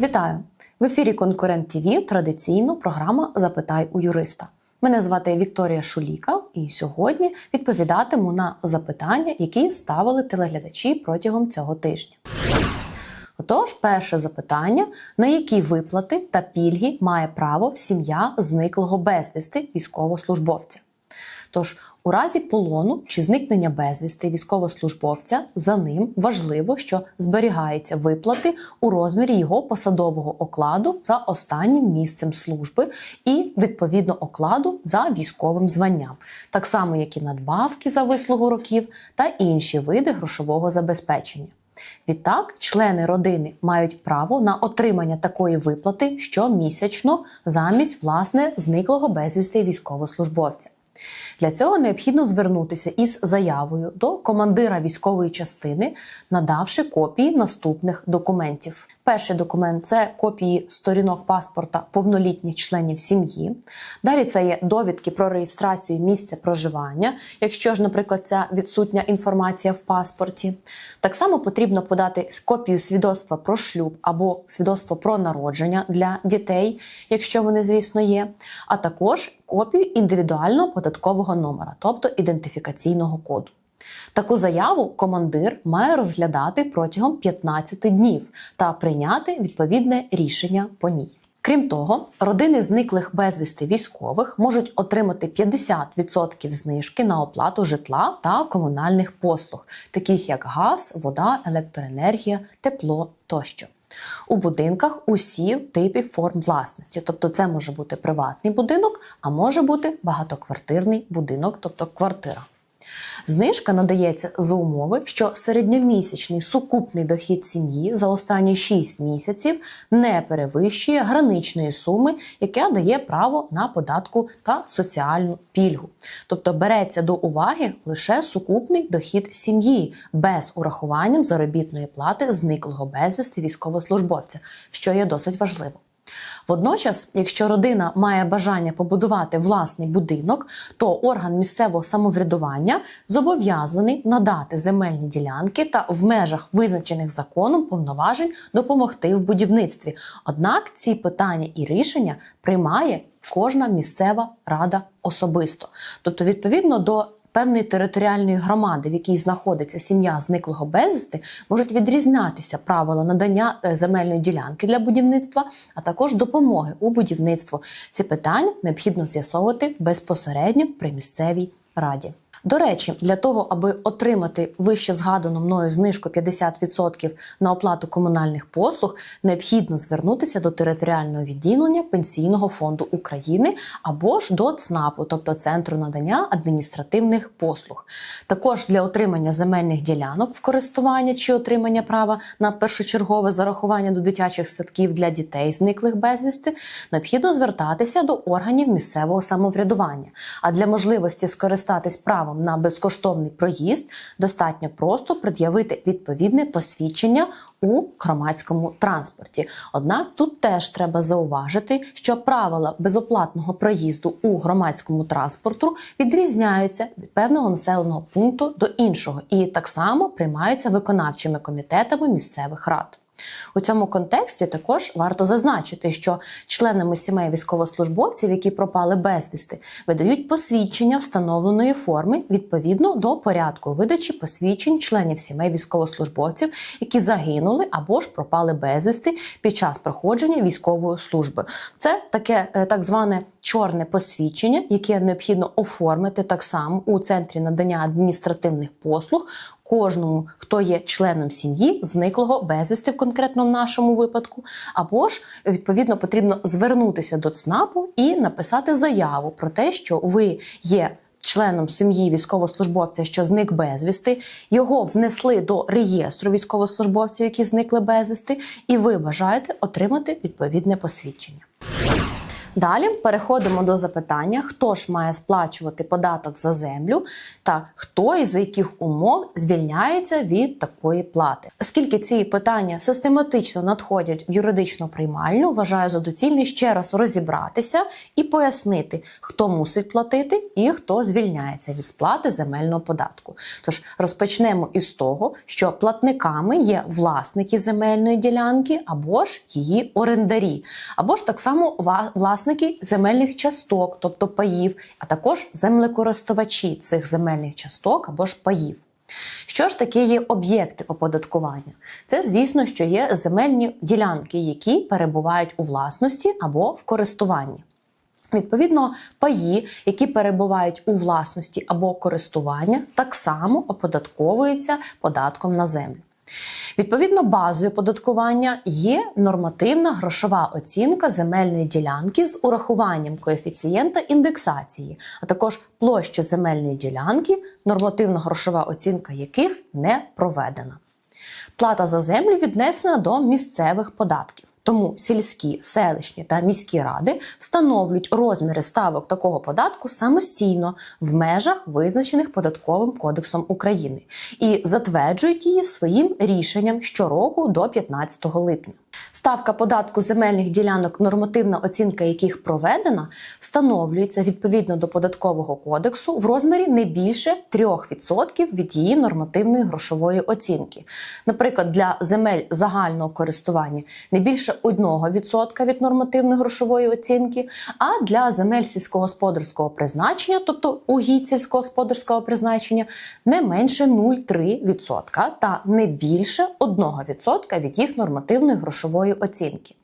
Вітаю! В ефірі Конкурент ТВ традиційно програма Запитай у юриста. Мене звати Вікторія Шуліка, і сьогодні відповідатиму на запитання, які ставили телеглядачі протягом цього тижня. Отож, перше запитання: на які виплати та пільги має право сім'я зниклого безвісти військовослужбовця? Тож, у разі полону чи зникнення безвісти військовослужбовця за ним важливо, що зберігаються виплати у розмірі його посадового окладу за останнім місцем служби і відповідно окладу за військовим званням, так само як і надбавки за вислугу років та інші види грошового забезпечення. Відтак, члени родини мають право на отримання такої виплати щомісячно замість власне зниклого безвісти військовослужбовця. Для цього необхідно звернутися із заявою до командира військової частини, надавши копії наступних документів. Перший документ це копії сторінок паспорта повнолітніх членів сім'ї. Далі це є довідки про реєстрацію місця проживання, якщо ж, наприклад, ця відсутня інформація в паспорті. Так само потрібно подати копію свідоцтва про шлюб або свідоцтво про народження для дітей, якщо вони, звісно, є, а також копію індивідуального податкового номера, тобто ідентифікаційного коду. Таку заяву командир має розглядати протягом 15 днів та прийняти відповідне рішення по ній. Крім того, родини зниклих безвісти військових можуть отримати 50% знижки на оплату житла та комунальних послуг, таких як газ, вода, електроенергія, тепло тощо. У будинках усі типи форм власності, тобто це може бути приватний будинок, а може бути багатоквартирний будинок, тобто квартира. Знижка надається за умови, що середньомісячний сукупний дохід сім'ї за останні 6 місяців не перевищує граничної суми, яка дає право на податку та соціальну пільгу. Тобто береться до уваги лише сукупний дохід сім'ї без урахуванням заробітної плати зниклого безвісти військовослужбовця, що є досить важливо. Водночас, якщо родина має бажання побудувати власний будинок, то орган місцевого самоврядування зобов'язаний надати земельні ділянки та в межах визначених законом повноважень допомогти в будівництві. Однак ці питання і рішення приймає кожна місцева рада особисто, тобто відповідно до певної територіальної громади, в якій знаходиться сім'я зниклого безвісти, можуть відрізнятися правила надання е, земельної ділянки для будівництва, а також допомоги у будівництву. Ці питання необхідно з'ясовувати безпосередньо при місцевій раді. До речі, для того, аби отримати вище згадану мною знижку 50% на оплату комунальних послуг, необхідно звернутися до територіального відділення Пенсійного фонду України або ж до ЦНАПу, тобто Центру надання адміністративних послуг. Також для отримання земельних ділянок в користування чи отримання права на першочергове зарахування до дитячих садків для дітей, зниклих безвісти, необхідно звертатися до органів місцевого самоврядування. А для можливості скористатись правом на безкоштовний проїзд достатньо просто пред'явити відповідне посвідчення у громадському транспорті. Однак тут теж треба зауважити, що правила безоплатного проїзду у громадському транспорту відрізняються від певного населеного пункту до іншого, і так само приймаються виконавчими комітетами місцевих рад. У цьому контексті також варто зазначити, що членами сімей військовослужбовців, які пропали безвісти, видають посвідчення встановленої форми відповідно до порядку видачі посвідчень членів сімей військовослужбовців, які загинули або ж пропали безвісти під час проходження військової служби. Це таке е, так зване чорне посвідчення, яке необхідно оформити так само у центрі надання адміністративних послуг кожному, хто є членом сім'ї, зниклого безвісти в конкретному нашому випадку, або ж відповідно потрібно звернутися до ЦНАПу і написати заяву про те, що ви є. Членом сім'ї військовослужбовця, що зник безвісти, його внесли до реєстру військовослужбовців, які зникли безвісти, і ви бажаєте отримати відповідне посвідчення. Далі переходимо до запитання, хто ж має сплачувати податок за землю та хто і за яких умов звільняється від такої плати. Оскільки ці питання систематично надходять в юридичну приймальню, вважаю за доцільне ще раз розібратися і пояснити, хто мусить платити і хто звільняється від сплати земельного податку. Тож розпочнемо із того, що платниками є власники земельної ділянки або ж її орендарі, або ж так само ва- власники земельних часток, тобто паїв, а також землекористувачі цих земельних часток або ж паїв. Що ж таке є об'єкти оподаткування? Це, звісно, що є земельні ділянки, які перебувають у власності або в користуванні. Відповідно, паї, які перебувають у власності або користування, так само оподатковуються податком на землю. Відповідно, базою податкування є нормативна грошова оцінка земельної ділянки з урахуванням коефіцієнта індексації, а також площі земельної ділянки, нормативна грошова оцінка яких не проведена. Плата за землю віднесена до місцевих податків. Тому сільські, селищні та міські ради встановлюють розміри ставок такого податку самостійно в межах, визначених податковим кодексом України, і затверджують її своїм рішенням щороку до 15 липня. Ставка податку земельних ділянок, нормативна оцінка яких проведена, встановлюється відповідно до податкового кодексу в розмірі не більше 3% від її нормативної грошової оцінки. Наприклад, для земель загального користування не більше 1% від нормативної грошової оцінки, а для земель сільськогосподарського призначення, тобто угідь сільськогосподарського призначення, не менше 0,3% та не більше 1% від їх нормативної грошової оцінки.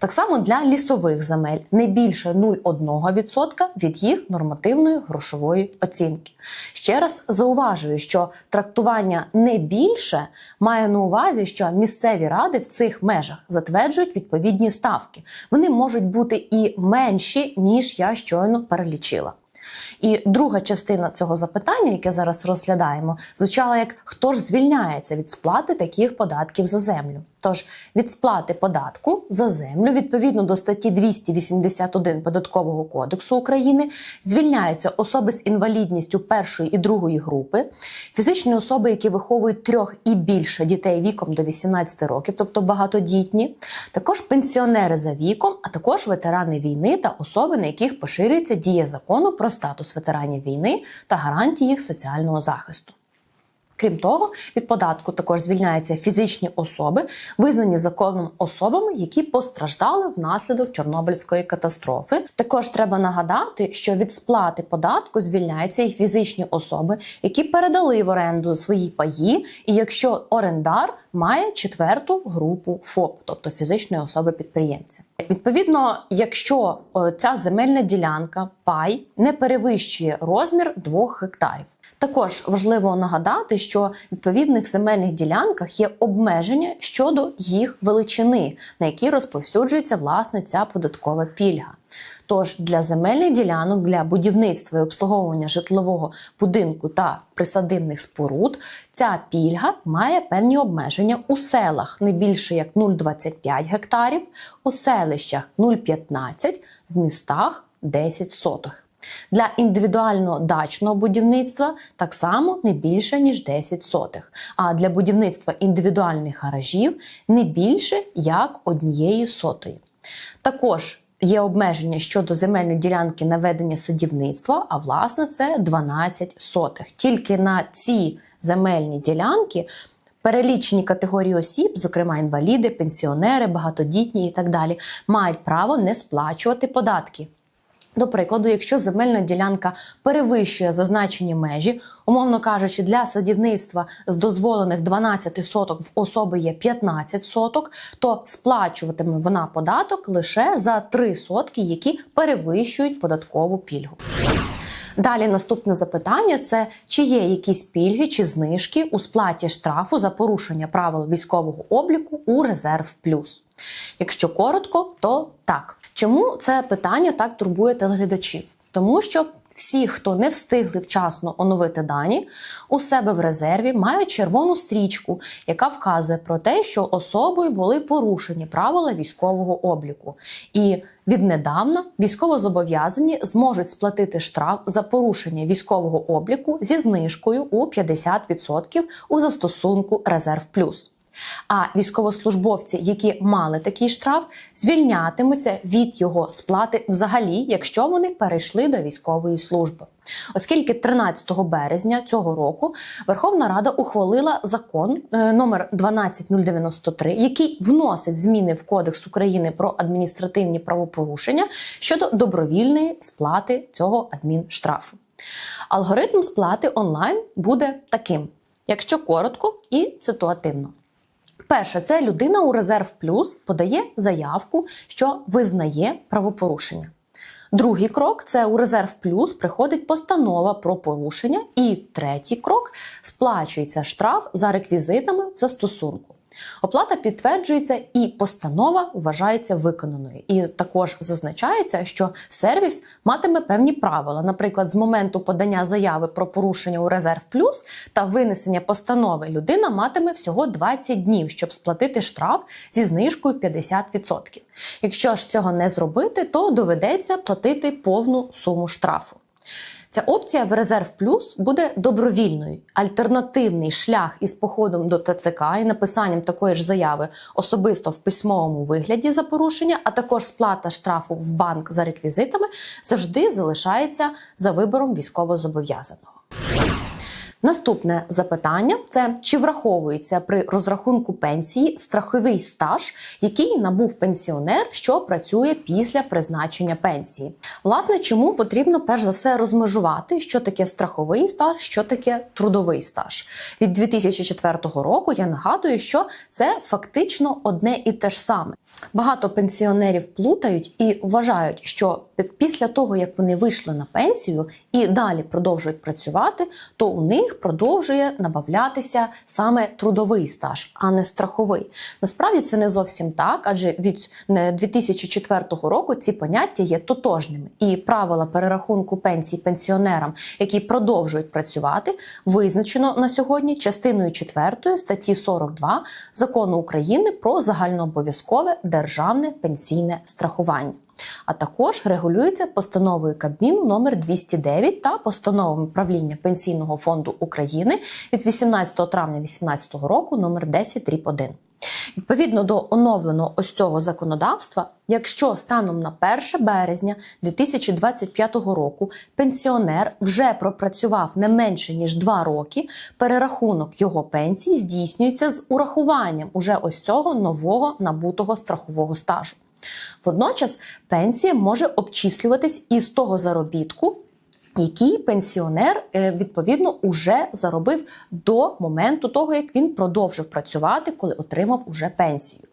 Так само для лісових земель не більше 0,1% від їх нормативної грошової оцінки. Ще раз зауважую, що трактування не більше має на увазі, що місцеві ради в цих межах затверджують відповідні ставки. Вони можуть бути і менші, ніж я щойно перелічила. І друга частина цього запитання, яке зараз розглядаємо, звучала як хто ж звільняється від сплати таких податків за землю. Тож від сплати податку за землю відповідно до статті 281 податкового кодексу України звільняються особи з інвалідністю першої і другої групи, фізичні особи, які виховують трьох і більше дітей віком до 18 років, тобто багатодітні, також пенсіонери за віком, а також ветерани війни та особи, на яких поширюється дія закону про статус ветеранів війни та гарантії їх соціального захисту. Крім того, від податку також звільняються фізичні особи, визнані законом особами, які постраждали внаслідок Чорнобильської катастрофи. Також треба нагадати, що від сплати податку звільняються і фізичні особи, які передали в оренду свої паї, і якщо орендар має четверту групу ФОП, тобто фізичної особи підприємця. Відповідно, якщо е, ця земельна ділянка пай не перевищує розмір 2 гектарів. Також важливо нагадати, що в відповідних земельних ділянках є обмеження щодо їх величини, на які розповсюджується власне ця податкова пільга. Тож для земельних ділянок для будівництва і обслуговування житлового будинку та присадибних споруд ця пільга має певні обмеження у селах не більше як 0,25 гектарів, у селищах 0,15, в містах 10 сотих. Для індивідуального дачного будівництва так само не більше ніж 10 сотих. А для будівництва індивідуальних гаражів не більше як однієї сотої. Також є обмеження щодо земельної ділянки на ведення садівництва, а власне це 12 сотих. Тільки на ці земельні ділянки. Перелічені категорії осіб, зокрема інваліди, пенсіонери, багатодітні і так далі, мають право не сплачувати податки. До прикладу, якщо земельна ділянка перевищує зазначені межі, умовно кажучи, для садівництва з дозволених 12 соток в особи є 15 соток, то сплачуватиме вона податок лише за 3 сотки, які перевищують податкову пільгу. Далі наступне запитання: це чи є якісь пільги чи знижки у сплаті штрафу за порушення правил військового обліку у резерв плюс. Якщо коротко, то так. Чому це питання так турбує телеглядачів? Тому що всі, хто не встигли вчасно оновити дані, у себе в резерві мають червону стрічку, яка вказує про те, що особою були порушені правила військового обліку. І віднедавна військовозобов'язані зможуть сплатити штраф за порушення військового обліку зі знижкою у 50% у застосунку Резерв Плюс. А військовослужбовці, які мали такий штраф, звільнятимуться від його сплати взагалі, якщо вони перейшли до військової служби. Оскільки 13 березня цього року Верховна Рада ухвалила закон е, номер 12093, який вносить зміни в Кодекс України про адміністративні правопорушення щодо добровільної сплати цього адмінштрафу. Алгоритм сплати онлайн буде таким, якщо коротко і ситуативно. Перше, це людина у резерв плюс подає заявку, що визнає правопорушення. Другий крок це у резерв плюс приходить постанова про порушення. І третій крок сплачується штраф за реквізитами в застосунку. Оплата підтверджується і постанова вважається виконаною. І також зазначається, що сервіс матиме певні правила. Наприклад, з моменту подання заяви про порушення у резерв плюс та винесення постанови людина матиме всього 20 днів, щоб сплатити штраф зі знижкою 50%. Якщо ж цього не зробити, то доведеться платити повну суму штрафу. Ця опція в резерв плюс буде добровільною. Альтернативний шлях із походом до ТЦК і написанням такої ж заяви особисто в письмовому вигляді за порушення, а також сплата штрафу в банк за реквізитами завжди залишається за вибором військовозобов'язаного. Наступне запитання це чи враховується при розрахунку пенсії страховий стаж, який набув пенсіонер, що працює після призначення пенсії. Власне, чому потрібно перш за все розмежувати, що таке страховий стаж, що таке трудовий стаж. Від 2004 року я нагадую, що це фактично одне і те ж саме. Багато пенсіонерів плутають і вважають, що після того, як вони вийшли на пенсію і далі продовжують працювати, то у них продовжує набавлятися саме трудовий стаж, а не страховий. Насправді це не зовсім так, адже від 2004 року ці поняття є тотожними, і правила перерахунку пенсій пенсіонерам, які продовжують працювати, визначено на сьогодні частиною 4 статті 42 закону України про загальнообов'язкове державне пенсійне страхування. А також регулюється постановою Кабміну номер 209 та постановами правління Пенсійного фонду України від 18 травня 2018 року номер 10 1. Відповідно до оновленого ось цього законодавства, якщо станом на 1 березня 2025 року пенсіонер вже пропрацював не менше ніж 2 роки, перерахунок його пенсії здійснюється з урахуванням уже ось цього нового набутого страхового стажу. Водночас пенсія може обчислюватись із того заробітку, який пенсіонер е, відповідно уже заробив до моменту того, як він продовжив працювати, коли отримав уже пенсію.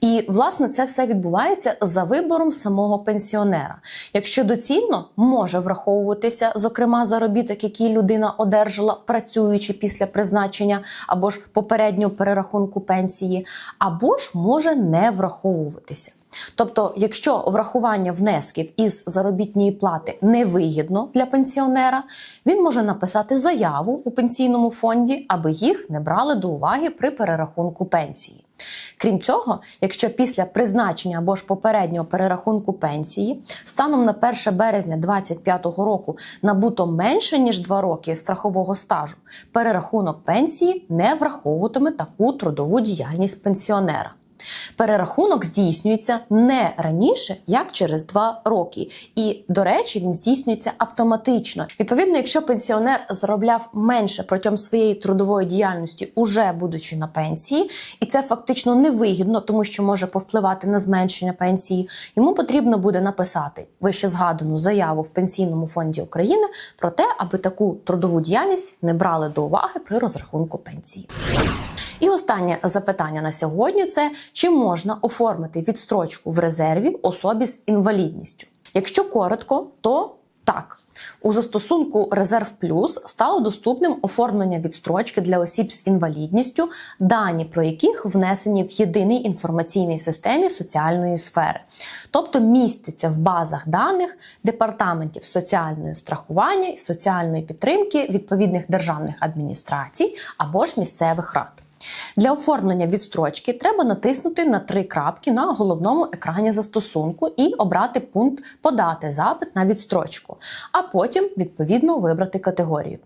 І власне це все відбувається за вибором самого пенсіонера. Якщо доцільно може враховуватися, зокрема, заробіток, який людина одержала, працюючи після призначення або ж попереднього перерахунку пенсії, або ж може не враховуватися. Тобто, якщо врахування внесків із заробітної плати невигідно для пенсіонера, він може написати заяву у пенсійному фонді, аби їх не брали до уваги при перерахунку пенсії. Крім цього, якщо після призначення або ж попереднього перерахунку пенсії станом на 1 березня 2025 року набуто менше ніж 2 роки страхового стажу, перерахунок пенсії не враховуватиме таку трудову діяльність пенсіонера. Перерахунок здійснюється не раніше, як через два роки. І, до речі, він здійснюється автоматично. Відповідно, якщо пенсіонер заробляв менше протягом своєї трудової діяльності, уже будучи на пенсії, і це фактично невигідно, тому що може повпливати на зменшення пенсії. Йому потрібно буде написати вище згадану заяву в пенсійному фонді України про те, аби таку трудову діяльність не брали до уваги при розрахунку пенсії. І останнє запитання на сьогодні це чи можна оформити відстрочку в резерві особі з інвалідністю? Якщо коротко, то так. У застосунку Резерв Плюс стало доступним оформлення відстрочки для осіб з інвалідністю, дані про яких внесені в єдиний інформаційній системі соціальної сфери, тобто міститься в базах даних департаментів соціальної страхування і соціальної підтримки відповідних державних адміністрацій або ж місцевих рад. Для оформлення відстрочки треба натиснути на три крапки на головному екрані застосунку і обрати пункт Подати запит на відстрочку, а потім відповідно вибрати категорію.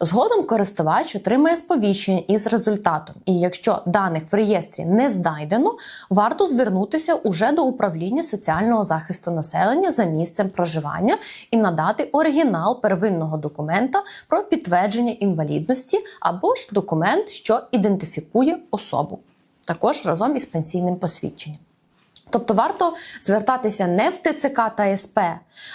Згодом користувач отримає сповіщення із результатом, і якщо даних в реєстрі не знайдено, варто звернутися уже до управління соціального захисту населення за місцем проживання і надати оригінал первинного документа про підтвердження інвалідності або ж документ, що ідентифікує особу, також разом із пенсійним посвідченням. Тобто варто звертатися не в ТЦК та СП,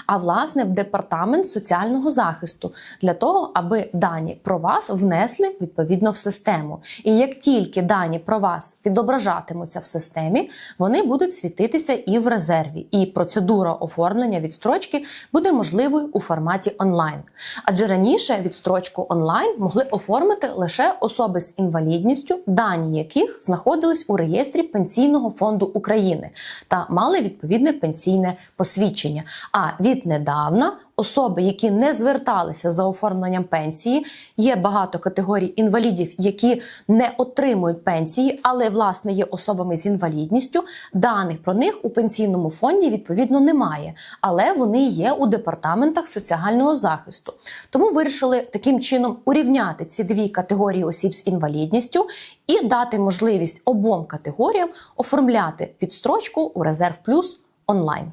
а власне в департамент соціального захисту для того, аби дані про вас внесли відповідно в систему. І як тільки дані про вас відображатимуться в системі, вони будуть світитися і в резерві. І процедура оформлення відстрочки буде можливою у форматі онлайн. Адже раніше відстрочку онлайн могли оформити лише особи з інвалідністю, дані яких знаходились у реєстрі Пенсійного фонду України та мали відповідне пенсійне посвідчення. А віднедавна особи, які не зверталися за оформленням пенсії, є багато категорій інвалідів, які не отримують пенсії, але власне є особами з інвалідністю. Даних про них у пенсійному фонді відповідно немає, але вони є у департаментах соціального захисту. Тому вирішили таким чином урівняти ці дві категорії осіб з інвалідністю і дати можливість обом категоріям оформляти відстрочку у резерв плюс онлайн.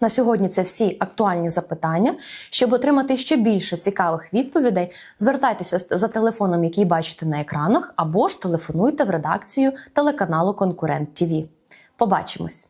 На сьогодні це всі актуальні запитання. Щоб отримати ще більше цікавих відповідей, звертайтеся за телефоном, який бачите на екранах, або ж телефонуйте в редакцію телеканалу Конкурент ТІВІ. Побачимось!